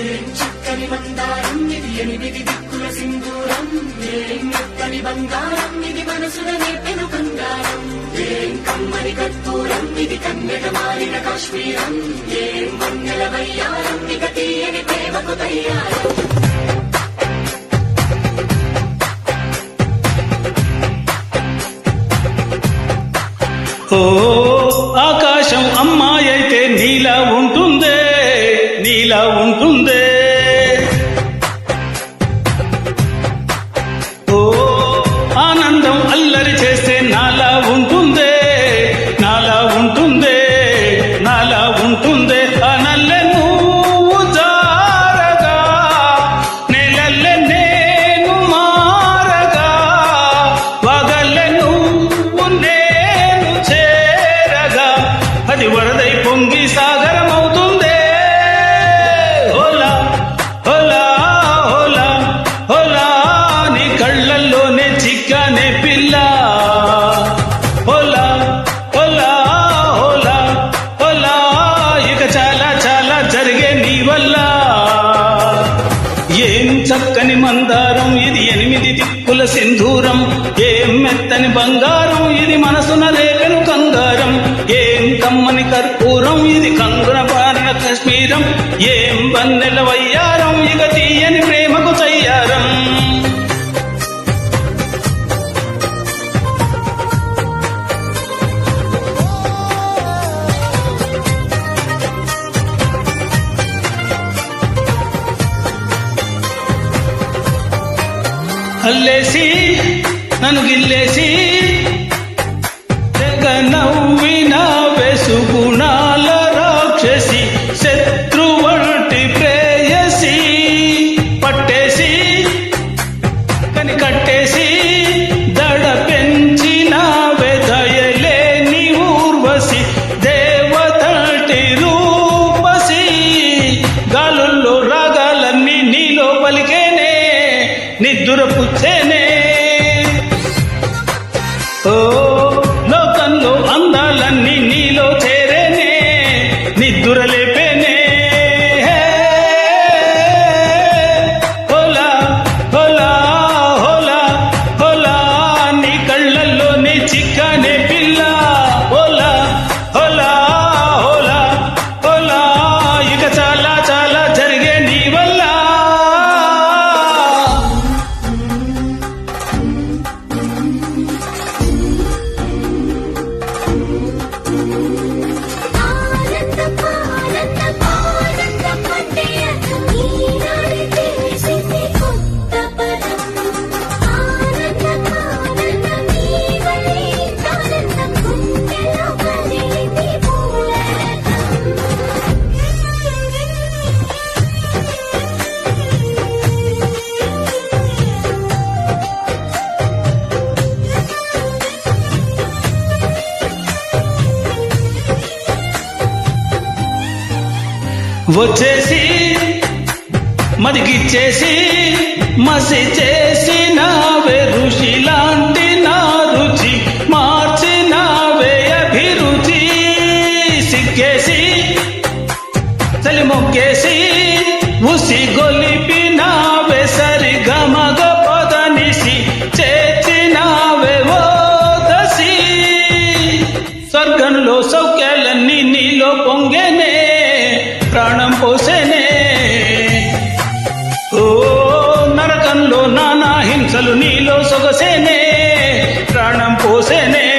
ఏం చక్కని మందారం ఇది ఎనిమిది దిక్కుల సింధూరం. ఏం మెత్తని బంగారం ఇది మనసుల నేపెను బంగారం. ఏం కమ్మని కర్పూరం ఇది కన్నెట మారిన కాశ్మీరం. ఏం వన్నెల వయ్యారం ఇక తీయని ప్రేమకు తయ్యారం ఓ ఆకాశం అమ్మాయి అయితే నీలా ఉంటుంది ఒలా హోలా ఒలా ఇక చాలా చాలా జరిగే నీ వల్ల. ఏం చక్కని మందారం ఇది ఎనిమిది దిక్కుల సింధూరం. ఏం మెత్తని బంగారం ఇది మనసున రేపెను కంగారం. ఏం కమ్మని కర్పూరం ఇది కంగున పారణ కశ్మీరం. ఏం బన్నెల వయ్యారం ఇక తీయని అల్లేసి నన్ను గిల్లేసి తెగ నవ్విన వెసుగుణాల రాక్షసి శత్రువంటి ప్రేయసి పట్టేసి కని కట్టేసి వచ్చేసి మదిగిచ్చేసి మసి చేసి నావే ఋషి లాంటి నా రుచి మార్చి నావే అభిరుచి. సిగ్గేసి చలి మొక్కేసి ఉసి గొలిపి నావే సరి గమగ పదనిసి చేసి నావే ఓ దసి స్వర్గంలో సౌఖ్యాలన్నీ నీలో పొంగేనే పోసేనే ఓ నరకంలో నానా హింసలు నీలో సొగసేనే. ప్రాణం పోసేనే.